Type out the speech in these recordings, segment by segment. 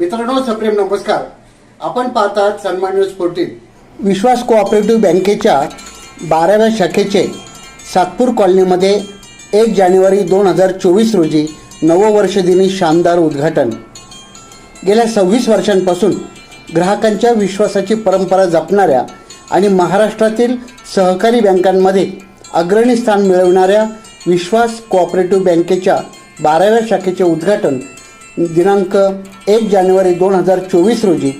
मित्रांनो सप्रेम नमस्कार. आपण पाहतात सन्मान न्यूज फोर्टीन. विश्वास कोऑपरेटिव्ह बँकेच्या बाराव्या शाखेचे सातपूर कॉलनीमध्ये एक जानेवारी दोन हजार चोवीस रोजी नववर्षदिनी शानदार उद्घाटन. गेल्या सव्वीस वर्षांपासून ग्राहकांच्या विश्वासाची परंपरा जपणाऱ्या आणि महाराष्ट्रातील सहकारी बँकांमध्ये अग्रणी स्थान मिळवणाऱ्या विश्वास कोऑपरेटिव्ह बँकेच्या बाराव्या शाखेचे उद्घाटन दिनांक एक जानेवारी दोन हजार चोवीस रोजी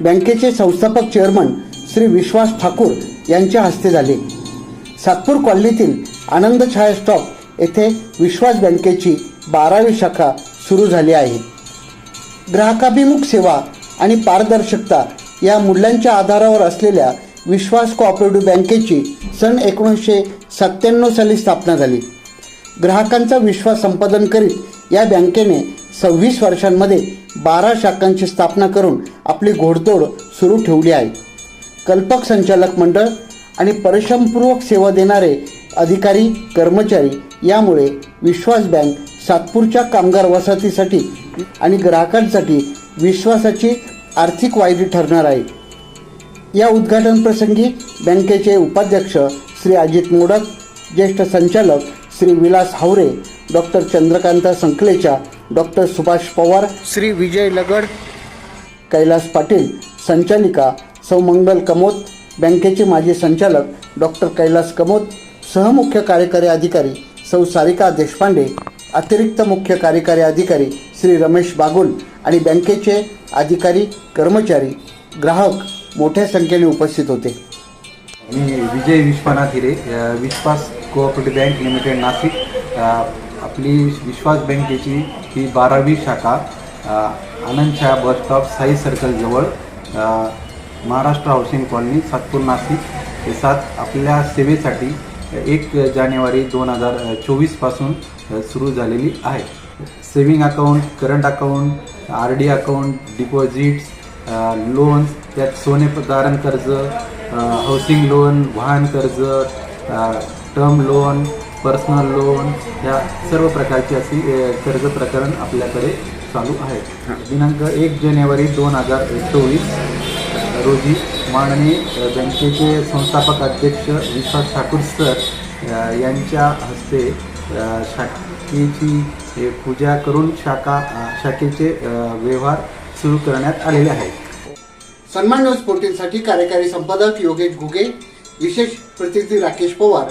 बँकेचे संस्थापक चेअरमन श्री विश्वास ठाकूर यांच्या हस्ते झाले. सातपूर कॉलनीतील आनंद छाया स्टॉप येथे विश्वास बँकेची बारावी शाखा सुरू झाली आहे. ग्राहकाभिमुख सेवा आणि पारदर्शकता या मूल्यांच्या आधारावर असलेल्या विश्वास कोऑपरेटिव्ह बँकेची सन एकोणीसशे सत्त्याण्णव साली स्थापना झाली. ग्राहकांचा विश्वास संपादन करीत या बँकेने सव्वीस वर्षांमध्ये बारा शाखांची स्थापना करून आपली घोडदौड सुरू ठेवली आहे. कल्पक संचालक मंडळ आणि परिश्रमपूर्वक सेवा देणारे अधिकारी कर्मचारी यामुळे विश्वास बँक सातपूरच्या कामगार वसाहतीसाठी आणि ग्राहकांसाठी विश्वासाची आर्थिक वायरी ठरणार आहे. या उद्घाटन प्रसंगी बँकेचे उपाध्यक्ष श्री अजित मोडक ज्येष्ठ संचालक श्री विलास हावरे डॉक्टर चंद्रकांत संकलेच्या डॉक्टर सुभाष पवार श्री विजय लगड कैलास पाटील संचालिका सौ मंगल कमोत बँकेचे माजी संचालक डॉक्टर कैलास कमोत सहमुख्य कार्यकारी अधिकारी सौ सारिका देशपांडे अतिरिक्त मुख्य कार्यकारी अधिकारी श्री रमेश बागुल आणि बँकेचे अधिकारी कर्मचारी ग्राहक मोठ्या संख्येने उपस्थित होते. मी Vijay Vishwanath Hire Vishwas cooperative bank limited Nashik आपली विश्वास बँकेची ही बारावी शाखा अ, आनंदशा बस स्टॉप साई सर्कलजवळ महाराष्ट्र हाऊसिंग कॉलनी सातपूर नाशिक. हे सात आपल्या सेवेसाठी एक जानेवारी दोन हजार चोवीसपासून सुरू झालेली आहे. Saving account current account R D account deposits loans त्यात सोने तारण कर्ज हाऊसिंग लोन वाहन कर्ज टर्म लोन पर्सनल लोन या सर्व प्रकारची अशी कर्ज प्रकरण आपल्याकडे चालू आहे. दिनांक एक जानेवारी दोन हजार चोवीस रोजी माननीय बँकेचे संस्थापक अध्यक्ष विश्वास ठाकूर सर यांच्या हस्ते शाखेची पूजा करून शाखा शाखेचे व्यवहार सुरू करण्यात आलेले आहेत. सन्मान फोर्टीनसाठी कार्यकारी संपादक योगेश घुगे विशेष प्रतिनिधी राकेश पवार